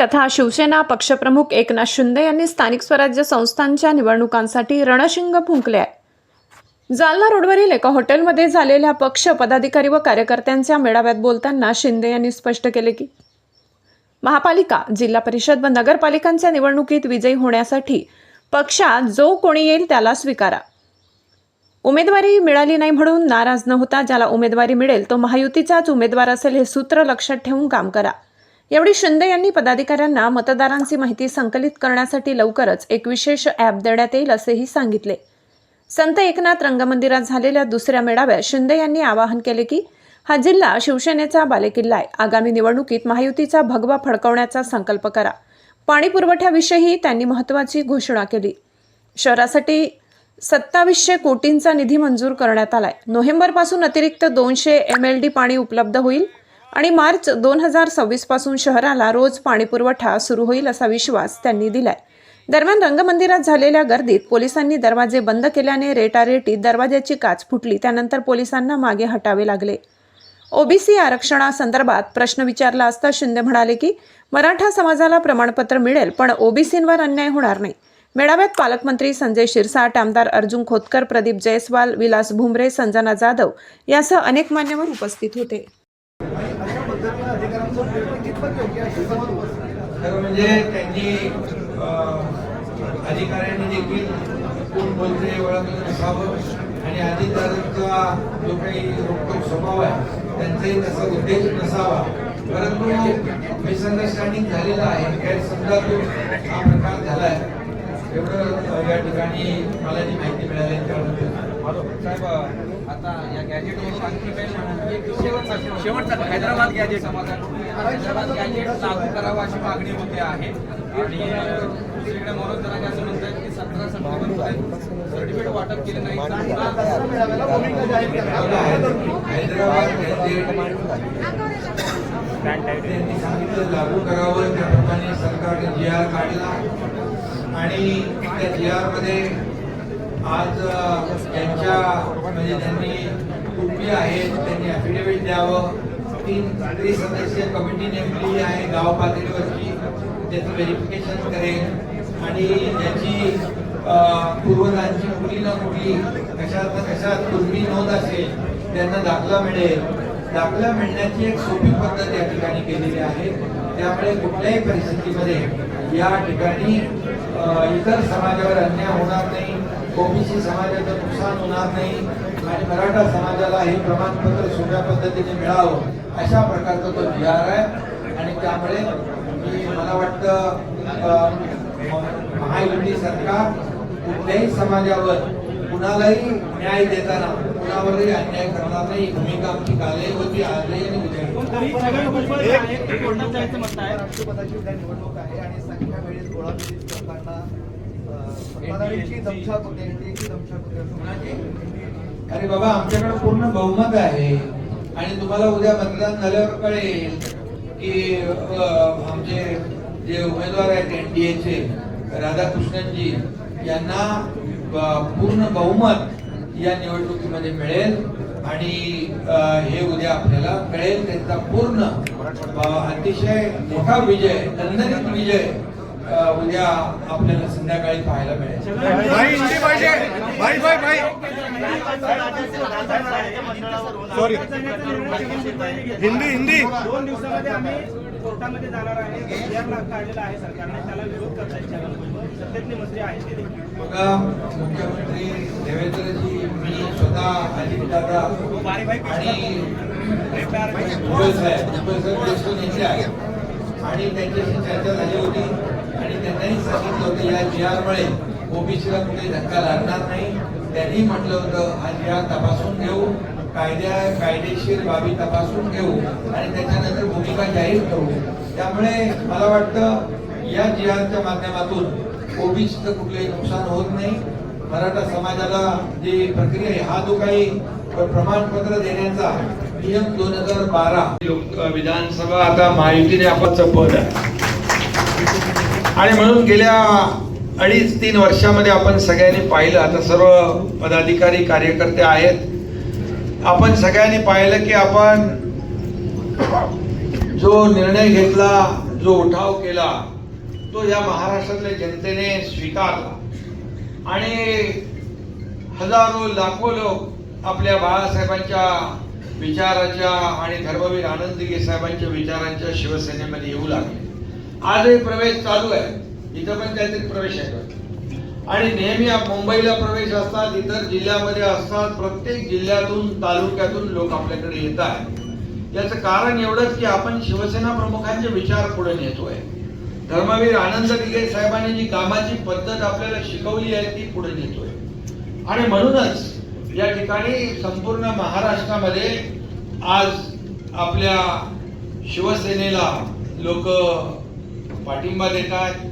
तथा शिवसेना पक्षप्रमुख एकनाथ शिंदे यांनी स्थानिक स्वराज्य संस्थांच्या निवडणुकांसाठी रणशिंग फुंकले आहे. जालना रोडवरील एका हॉटेलमध्ये झालेल्या पक्ष पदाधिकारी व कार्यकर्त्यांच्या मेळाव्यात बोलताना शिंदे यांनी स्पष्ट केले की महापालिका जिल्हा परिषद व नगरपालिकांच्या निवडणुकीत विजयी होण्यासाठी पक्षात जो कोणी येईल त्याला स्वीकारा. उमेदवारी मिळाली नाही म्हणून नाराज न होता ज्याला उमेदवारी मिळेल तो महायुतीचाच उमेदवार असेल हे सूत्र लक्षात ठेवून काम करा. यावेळी शिंदे यांनी पदाधिकाऱ्यांना मतदारांची माहिती संकलित करण्यासाठी लवकरच एक विशेष ॲप देण्यात येईल असेही सांगितले. संत एकनाथ रंगमंदिरात झालेल्या दुसऱ्या मेळाव्यात शिंदे यांनी आवाहन केले की हा जिल्हा शिवसेनेचा बालेकिल्ला आहे. आगामी निवडणुकीत महायुतीचा भगवा फडकवण्याचा संकल्प करा. पाणी पुरवठ्याविषयीही त्यांनी महत्त्वाची घोषणा केली. शहरासाठी सत्तावीसशे कोटींचा निधी मंजूर करण्यात आलाय. नोव्हेंबरपासून अतिरिक्त दोनशे एम एल डी पाणी उपलब्ध होईल. आणि मार्च दोन हजार सव्वीसपासून शहराला रोज पाणीपुरवठा सुरू होईल असा विश्वास त्यांनी दिलाय. दरम्यान रंगमंदिरात झालेल्या गर्दीत पोलिसांनी दरवाजे बंद केल्याने रेटारेटीत दरवाज्याची काच फुटली त्यानंतर पोलिसांना मागे हटावे लागले. ओबीसी आरक्षणासंदर्भात प्रश्न विचारला असता शिंदे म्हणाले की मराठा समाजाला प्रमाणपत्र मिळेल पण ओबीसींवर अन्याय होणार नाही. मेळाव्यात पालकमंत्री संजय शिरसाट आमदार अर्जुन खोतकर प्रदीप जयस्वाल विलास भुमरे संजना जाधव यासह अनेक मान्यवर उपस्थित होते. खरं म्हणजे त्यांनी अधिकाऱ्यांनी देखील कोण बोलते ओळखलं नसावं आणि अधिकाऱ्यांचा जो काही रोखोक स्वभाव आहे त्यांचाही तसा उद्देश नसावा. परंतु मिसअंडरस्टँडिंग झालेला आहे. गैरसमजातून हा प्रकार झाला आहे एवढं या ठिकाणी मला जी माहिती मिळाली त्याबद्दल साहेब आता या गॅजेटवरून आणखी? शेवटचा शेवटचा हैदराबाद गॅजेट हैदराबाद गॅजेट लागू करावं अशी मागणी होते आहे. आणि दुसरीकडे मनोज जरांगे असं म्हणतात की सतरा सप्टेंबरमध्ये सर्टिफिकेट वाटप केले नाही हैदराबाद त्यांनी सांगितलं लागू करावं त्याप्रमाणे सरकारने जी आर काढला. आणि त्या जी आरमध्ये आज त्यांच्या म्हणजे त्यांनी कुटुंबीय आहेत त्यांनी अफिडेव्हिट द्यावं. तीन त्रिसदस्यीय कमिटी नेमली आहे गाव पातळीवरची त्याचं व्हेरिफिकेशन करेल. आणि त्याची पूर्वजांची कुठली ना कुठली कशात ना कशात कुणबी नोंद असेल त्यांना दाखला मिळेल. दाखला मिळण्याची एक सोपी पद्धत या ठिकाणी केलेली आहे. त्यामुळे कुठल्याही परिस्थितीमध्ये या ठिकाणी इतर समाजावर अन्याय होणार नाही ओबीसी समाजाचं नुकसान होणार नाही आणि मराठा समाजाला हे प्रमाणपत्र सोप्या पद्धतीने मिळावं अशा प्रकारचा तो विचार आहे. आणि त्यामुळे मी मला वाटतं महायुती सरकार कुठल्याही समाजावर कुणालाही न्याय देताना कुणावरही अन्याय करणार नाही. भूमिका आमची कालही होती आजही आणि निवडणूक आहे आणि संख्या वेळेस गोळाबाजी करताना अं, मतदारांची दमछाक होते एनडीएची दमछाक होते असं म्हणाले अरे बाबा आमच्याकडे पूर्ण बहुमत आहे. आणि तुम्हाला उद्या मतदान झाल्यावर कळेल की आमचे जे उमेदवार आहेत एनडीएचे राधाकृष्णनजी यांना पूर्ण बहुमत या निवडणुकीमध्ये मिळेल. आणि हे उद्या आपल्याला कळेल त्यांचा पूर्ण अतिशय मोठा विजय दणदणीत विजय उद्या आपल्याला संध्याकाळी पाहायला मिळेल. भाई हिंदी पाहिजे भाई भाई भाई. सॉरी हिंदी हिंदी. दोन दिवसामध्ये आम्ही कोर्टामध्ये जाणार आहे. एफआयआर काढलेला आहे सरकारने. त्याला विरोध करता सत्तेतले मंत्री आहेत मुख्यमंत्री देवेंद्रजी अजितदादा आणि त्यांच्याशी चर्चा झाली होती आणि त्यांनाही सांगितलं होतं या जी आरमुळे ओबीसीला कुठे धक्का लागणार नाही त्यांनी म्हटलं होतं हा जी आर तपासून घेऊ कायद्या कायदेशीर बाबी तपासून घेऊ आणि त्याच्यानंतर भूमिका जाहीर करू त्यामुळे मला वाटतं या जी आरच्या माध्यमातून ओबीसीचं कुठलंही नुकसान होत नाही. मराठा समाजाला जी प्रक्रिया आहे हा जो काही प्रमाणपत्र देण्याचा नियम दोन हजार बारा. विधानसभा आता महायुतीने आपणचं पद आहे. आणि म्हणून गेल्या अडीच तीन वर्षामध्ये आपण सगळ्यांनी पाहिलं आता सर्व पदाधिकारी कार्यकर्ते आहेत. आपण सगळ्यांनी पाहिलं की आपण जो निर्णय घेतला जो उठाव केला तो या महाराष्ट्रातल्या जनतेने स्वीकारला. आणि हजारो लाखो लोक आपल्या बाळासाहेबांच्या विचाराच्या आणि धर्मवीर आनंद साहेबांच्या विचारांच्या शिवसेनेमध्ये येऊ लागले. आजही प्रवेश चालू आहे. इथं पण काहीतरी प्रवेश आहे. आणि नेहमी मुंबईला प्रवेश असतात इतर जिल्ह्यामध्ये असतात प्रत्येक जिल्ह्यातून तालुक्यातून लोक आपल्याकडे येत आहेत. याचं कारण एवढंच की आपण शिवसेना प्रमुखांचे विचार पुढे नेतोय. धर्मवीर आनंद दिघे साहेबांनी जी कामाची पद्धत आपल्याला शिकवली आहे ती पुढे नेतोय. आणि म्हणूनच या ठिकाणी संपूर्ण महाराष्ट्रामध्ये आज आपल्या शिवसेनेला लोक पाठिंबा देत आहेत